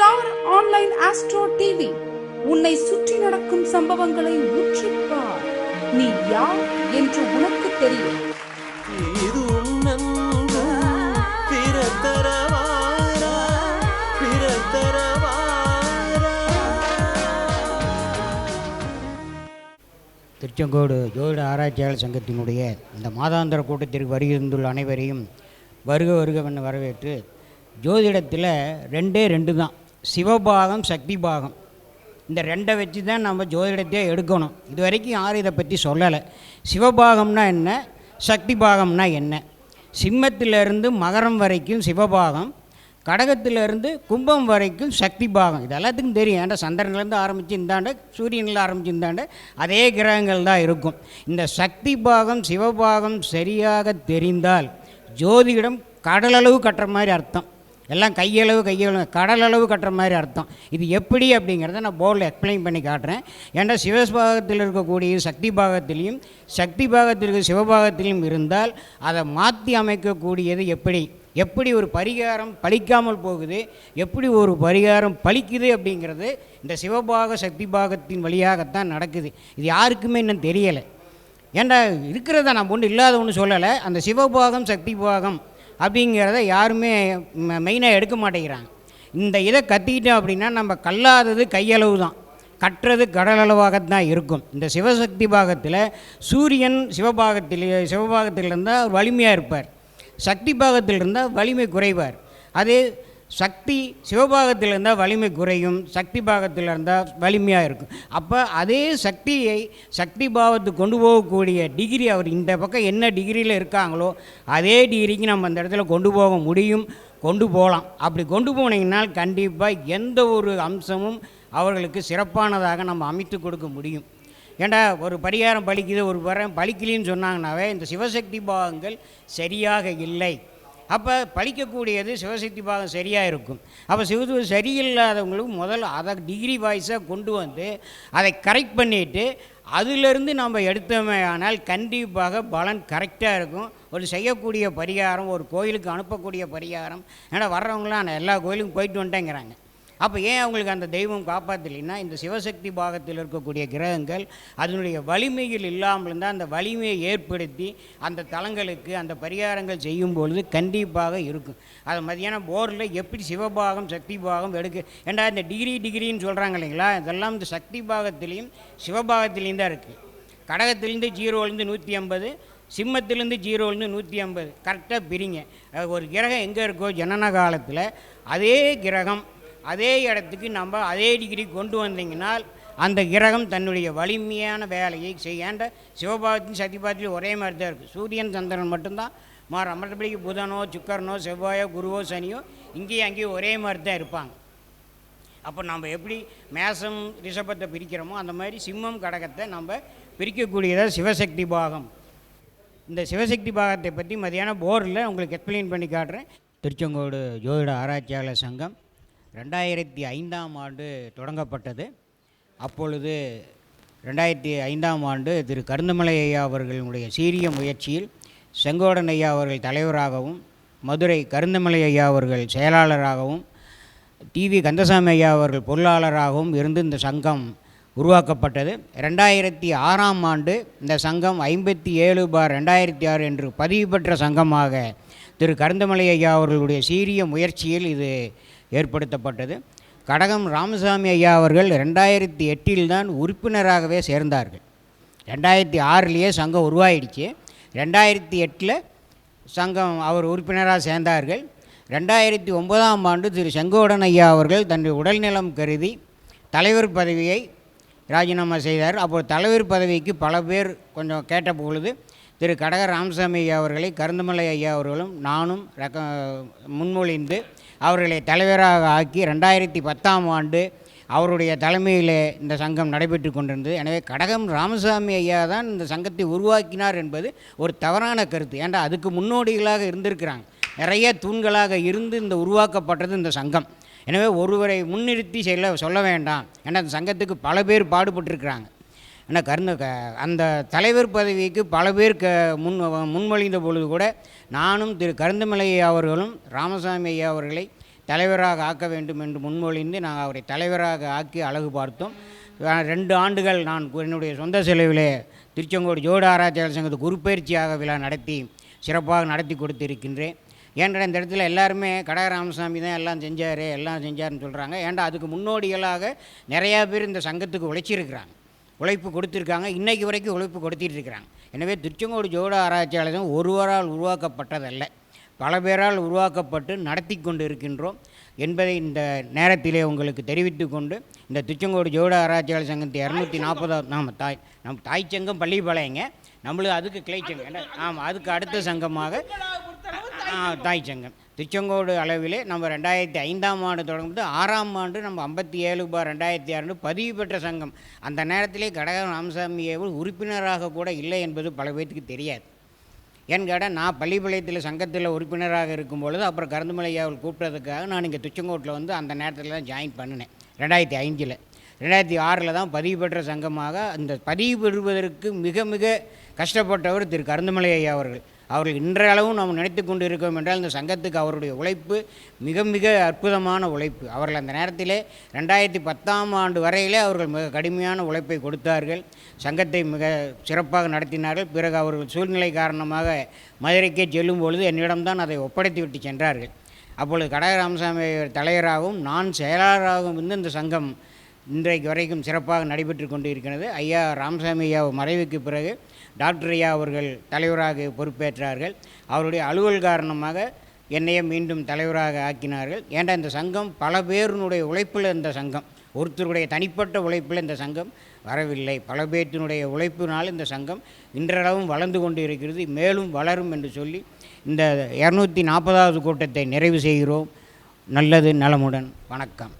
Star online astro TV. உன்னை சுற்றி நடக்கும் சம்பவங்களை உற்றுப்பார் நீ யார் என்று உனக்கு தெரியும். இது உன்னன்பு பிறத்தரவாரா பிறத்தரவாரா. திருச்செங்கோடு ஜோதிட ஆராய்ச்சியாளர் சங்கத்தினுடைய இந்த மாதாந்திர கூட்டத்திற்கு வருகின்றுள்ள அனைவரையும் வருக வருகவென வரவேற்று ஜோதிடத்தில் ரெண்டே ரெண்டு தான். சிவபாகம் சக்தி பாகம் இந்த ரெண்டை வச்சு தான் நம்ம ஜோதிடத்தையே எடுக்கணும். இது வரைக்கும் யாரும் இதை பற்றி சொல்லலை. சிவபாகம்னா என்ன? சக்தி பாகம்னா என்ன? சிம்மத்திலிருந்து மகரம் வரைக்கும் சிவபாகம் கடகத்திலிருந்து கும்பம் வரைக்கும் சக்தி பாகம் இது எல்லாத்துக்கும் தெரியும். ஏன்டா சந்திரன்லேருந்து ஆரம்பித்து இந்தாண்ட சூரியனில் ஆரம்பித்து இந்தாண்ட அதே கிரகங்கள் தான் இருக்கும். இந்த சக்தி பாகம் சிவபாகம் சரியாக தெரிந்தால் ஜோதிடம் கடலளவு கட்டுற மாதிரி அர்த்தம். எல்லாம் கையளவு கையளவு கடலளவு கட்டுற மாதிரி அர்த்தம். இது எப்படி அப்படிங்கிறத நான் போர்டில் எக்ஸ்பிளைன் பண்ணி காட்டுறேன். ஏன்னா சிவபாகத்தில் இருக்கக்கூடிய சக்தி பாகத்திலையும் சக்தி பாகத்தில் சிவபாகத்திலையும் இருந்தால் அதை மாற்றி அமைக்கக்கூடியது எப்படி? எப்படி ஒரு பரிகாரம் பலிக்காமல் போகுது? எப்படி ஒரு பரிகாரம் பலிக்குது அப்படிங்கிறது இந்த சிவபாக சக்தி பாகத்தின் வழியாகத்தான் நடக்குது. இது யாருக்குமே இன்னும் தெரியலை. ஏன்டா இருக்கிறத நான் ஒன்று இல்லாத ஒன்று சொல்லலை. அந்த சிவபாகம் சக்தி பாகம் அப்படிங்கிறத யாருமே மெயினாக எடுக்க மாட்டேங்கிறாங்க. இந்த இதை கத்திக்கிட்டோம் அப்படின்னா நம்ம கல்லாதது கையளவு தான். கற்றது கடலளவாக தான் இருக்கும். இந்த சிவசக்தி பாகத்தில் சூரியன் சிவபாகத்தில் சிவபாகத்தில் இருந்தால் வலிமையாக இருப்பார். சக்தி பாகத்தில் இருந்தால் வலிமை குறைவார். அதே சக்தி சிவபாகத்தில் இருந்தால் வலிமை குறையும் சக்தி பாகத்தில் இருந்தால் வலிமையாக இருக்கும். அப்போ அதே சக்தியை சக்தி பாவத்துக்கு கொண்டு போகக்கூடிய டிகிரி அவர் இந்த பக்கம் என்ன டிகிரியில் இருக்காங்களோ அதே டிகிரிக்கு நம்ம அந்த இடத்துல கொண்டு போக முடியும் கொண்டு போகலாம். அப்படி கொண்டு போனீங்கன்னால் கண்டிப்பாக எந்த ஒரு அம்சமும் அவர்களுக்கு சிறப்பானதாக நம்ம அமைத்து கொடுக்க முடியும். ஏண்டா ஒரு பரிகாரம் பலிக்குது ஒரு வரம் பலிக்கலின்னு சொன்னாங்கன்னாவே இந்த சிவசக்தி பாகங்கள் சரியாக இல்லை. அப்போ படிக்கக்கூடியது சிவசக்தி பாகம் சரியாக இருக்கும். அப்போ சிவ சரியில்லாதவங்களுக்கு முதல்ல அதை டிகிரி வாய்ஸாக கொண்டு வந்து அதை கரெக்ட் பண்ணிவிட்டு அதிலிருந்து நம்ம எடுத்தோமே ஆனால் கண்டிப்பாக பலன் கரெக்டாக இருக்கும். ஒரு செய்யக்கூடிய பரிகாரம் ஒரு கோயிலுக்கு அனுப்பக்கூடிய பரிகாரம் ஏன்னா வர்றவங்களாம் எல்லா கோயிலுக்கும் போயிட்டு வந்துட்டேங்கிறாங்க. அப்போ ஏன் அவங்களுக்கு அந்த தெய்வம் காப்பாற்றலைன்னா இந்த சிவசக்தி பாகத்தில் இருக்கக்கூடிய கிரகங்கள் அதனுடைய வலிமையில் இல்லாமல் இருந்தால் அந்த வலிமையை ஏற்படுத்தி அந்த தலங்களுக்கு அந்த பரிகாரங்கள் செய்யும் பொழுது கண்டிப்பாக இருக்கும். அது மதியானம் போரில் எப்படி சிவபாகம் சக்தி பாகம் எடுக்க ஏண்டா இந்த டிகிரி டிகிரின்னு சொல்கிறாங்க இல்லைங்களா? இதெல்லாம் இந்த சக்தி பாகத்திலையும் சிவபாகத்திலையும் தான் இருக்குது கடகத்திலேருந்து ஜீரோலேருந்து நூற்றி ஐம்பது சிம்மத்திலேருந்து ஜீரோலேருந்து நூற்றி ஐம்பது கரெக்டாக பிரிங்க ஒரு கிரகம் எங்கே இருக்கோ ஜனன காலத்தில் அதே கிரகம் அதே இடத்துக்கு நம்ம அதே டிகிரி கொண்டு வந்தீங்கன்னால் அந்த கிரகம் தன்னுடைய வலிமையான வேலையை செய்யாண்ட சிவபாவத்தையும் சிவபாகத்தின் ஒரே மாதிரி தான் இருக்குது சூரியன் சந்திரன் மட்டும்தான். மாற மற்றபடிக்கு புதனோ சுக்கரனோ செவ்வாயோ குருவோ சனியோ இங்கேயும் அங்கேயும் ஒரே மாதிரி தான் இருப்பாங்க. அப்போ நம்ம எப்படி மேசம் ரிஷபத்தை பிரிக்கிறோமோ அந்த மாதிரி சிம்மம் கடகத்தை நம்ம பிரிக்கக்கூடியதாக சிவசக்தி பாகம். இந்த சிவசக்தி பாகத்தை பற்றி மதியானம் போரில் உங்களுக்கு எக்ஸ்பிளைன் பண்ணி காட்டுறேன். திருச்செங்கோடு ஜோதிட ஆராய்ச்சியாளர் சங்கம் ரெண்டாயிரத்தி ஐந்தாம் ஆண்டு தொடங்கப்பட்டது. அப்பொழுது ரெண்டாயிரத்தி ஐந்தாம் ஆண்டு திரு கருந்தமலை ஐயா அவர்களுடைய சீரிய முயற்சியில் செங்கோடன் ஐயா அவர்கள் தலைவராகவும் மதுரை கருந்தமலை ஐயா அவர்கள் செயலாளராகவும் டிவி கந்தசாமி ஐயா அவர்கள் பொருளாளராகவும் இருந்து இந்த சங்கம் உருவாக்கப்பட்டது. ரெண்டாயிரத்தி ஆறாம் ஆண்டு இந்த சங்கம் ஐம்பத்தி ஏழு பார் ரெண்டாயிரத்தி ஆறு என்று பதிவு பெற்ற சங்கமாக திரு கருந்தமலை ஐயா அவர்களுடைய சீரிய முயற்சியில் இது ஏற்படுத்தப்பட்டது. கடகம் ராமசாமி ஐயா அவர்கள் ரெண்டாயிரத்தி எட்டில் தான் உறுப்பினராகவே சேர்ந்தார்கள். ரெண்டாயிரத்தி ஆறுலேயே சங்கம் உருவாயிடுச்சு. ரெண்டாயிரத்தி எட்டில் சங்கம் அவர் உறுப்பினராக சேர்ந்தார்கள். ரெண்டாயிரத்தி ஒன்பதாம் ஆண்டு திரு செங்கோடன் ஐயா அவர்கள் தன்னுடைய உடல்நலம் கருதி தலைவர் பதவியை ராஜினாமா செய்தார். அப்போது தலைவர் பதவிக்கு பல பேர் கொஞ்சம் கேட்ட பொழுது திரு கடக ராமசாமி ஐயா அவர்களை கருந்தமலை ஐயா அவர்களும் நானும் ரக முன்மொழிந்து அவர்களை தலைவராக ஆக்கி ரெண்டாயிரத்தி பத்தாம் ஆண்டு அவருடைய தலைமையில் இந்த சங்கம் நடைபெற்று கொண்டிருந்தது. எனவே கடகம் ராமசாமி ஐயா தான் இந்த சங்கத்தை உருவாக்கினார் என்பது ஒரு தவறான கருத்து. ஏன்டா அதுக்கு முன்னோடிகளாக இருந்திருக்கிறாங்க. நிறைய தூண்களாக இருந்து இந்த உருவாக்கப்பட்டது இந்த சங்கம். எனவே ஒருவரை முன்னிறுத்தி செல்ல சொல்ல வேண்டாம். ஏன்னா அந்த சங்கத்துக்கு பல பேர் பாடுபட்டிருக்கிறாங்க. ஏன்னா கருந்த க அந்த தலைவர் பதவிக்கு பல பேர் க முன் முன்மொழிந்த பொழுது கூட நானும் திரு கருந்தமலை அவர்களும் ராமசாமி ஐயா அவர்களை தலைவராக ஆக்க வேண்டும் என்று முன்மொழிந்து நாங்கள் அவரை தலைவராக ஆக்கி அழகு பார்த்தோம். ரெண்டு ஆண்டுகள் நான் என்னுடைய சொந்த செலவிலே திருச்செங்கோடு ஜோடு ஆராய்ச்சியாளர் சங்கத்து குருப்பெயர்ச்சியாக விழா நடத்தி சிறப்பாக நடத்தி கொடுத்திருக்கின்றேன். ஏன்டா இந்த இடத்துல எல்லாருமே கடக ராமசாமி தான் எல்லாம் செஞ்சார் எல்லாம் செஞ்சார்னு சொல்கிறாங்க ஏன்டா அதுக்கு முன்னோடிகளாக நிறையா பேர் இந்த சங்கத்துக்கு உழைச்சிருக்கிறாங்க. உழைப்பு கொடுத்துருக்காங்க. இன்றைக்கு வரைக்கும் உழைப்பு கொடுத்துட்டு இருக்கிறாங்க. எனவே திருச்செங்கோடு ஜோட ஆராய்ச்சியாளர்கள் ஒருவரால் உருவாக்கப்பட்டதல்ல. பல பேரால் உருவாக்கப்பட்டு நடத்தி கொண்டு இருக்கின்றோம் என்பதை இந்த நேரத்திலே உங்களுக்கு தெரிவித்து கொண்டு இந்த திருச்செங்கோடு ஜோட ஆராய்ச்சியாளர் சங்கத்தை இரநூத்தி நாற்பதாவது நாம் தாய் நம் தாய் சங்கம் பள்ளிப்பாளையங்க. நம்மளுக்கு அதுக்கு கிளை சங்கம். ஆமாம் அதுக்கு அடுத்த சங்கமாக தாய் சங்கம் திருச்செங்கோடு அளவிலே நம்ம ரெண்டாயிரத்தி ஐந்தாம் ஆண்டு தொடங்கும்போது ஆறாம் ஆண்டு நம்ம ஐம்பத்தி ஏழு பார் ரெண்டாயிரத்தி ஆறு பதிவு பெற்ற சங்கம். அந்த நேரத்திலே கடக ராமசாமி உறுப்பினராக கூட இல்லை என்பது பல பேர்த்துக்கு தெரியாது. ஏன்னு கேட்டால் நான் பள்ளிப்பாளையத்தில் சங்கத்தில் உறுப்பினராக இருக்கும் பொழுது அப்புறம் கருந்துமலை கூப்பிட்டதுக்காக நான் இங்கே திருச்செங்கோட்டில் வந்து அந்த நேரத்தில் தான் ஜாயின் பண்ணினேன். ரெண்டாயிரத்தி ஐந்தில். ரெண்டாயிரத்தி ஆறில் தான் பதிவு பெற்ற சங்கமாக அந்த பதிவு பெறுவதற்கு மிக மிக கஷ்டப்பட்டவர் திரு கருந்துமலை ஐயா அவர்கள். அவர்கள் இன்றளவும் நாம் நினைத்து கொண்டு இருக்கோம் என்றால் இந்த சங்கத்துக்கு அவருடைய உழைப்பு மிக மிக அற்புதமான உழைப்பு. அவர்கள் அந்த நேரத்திலே ரெண்டாயிரத்தி பத்தாம் ஆண்டு வரையிலே அவர்கள் மிக கடுமையான உழைப்பை கொடுத்தார்கள். சங்கத்தை மிக சிறப்பாக நடத்தினார்கள். பிறகு அவர்கள் சூழ்நிலை காரணமாக மதுரைக்கே செல்லும் பொழுது என்னிடம்தான் அதை ஒப்படைத்து விட்டு சென்றார்கள். அப்பொழுது கடக ராமசாமி தலைவராகவும் நான் செயலாளராகவும் இருந்து இந்த சங்கம் இன்றைக்கு வரைக்கும் சிறப்பாக நடைபெற்று கொண்டு இருக்கிறது ஐயா ராமசாமி ஐயா மறைவுக்கு பிறகு டாக்டர் ஐயா அவர்கள் தலைவராக பொறுப்பேற்றார்கள். அவருடைய அலுவல் காரணமாக என்னையே மீண்டும் தலைவராக ஆக்கினார்கள். ஏன்டா இந்த சங்கம்? பல பேருனுடைய உழைப்பில் இந்த சங்கம். ஒருத்தருடைய தனிப்பட்ட உழைப்பில் இந்த சங்கம் வரவில்லை. பல பேர்த்தினுடைய உழைப்பினால் இந்த சங்கம் இன்றளவும் வளர்ந்து கொண்டு இருக்கிறது மேலும் வளரும் என்று சொல்லி இந்த இரநூத்தி நாற்பதாவது கூட்டத்தை நிறைவு செய்கிறோம். நல்லது நலமுடன். வணக்கம்.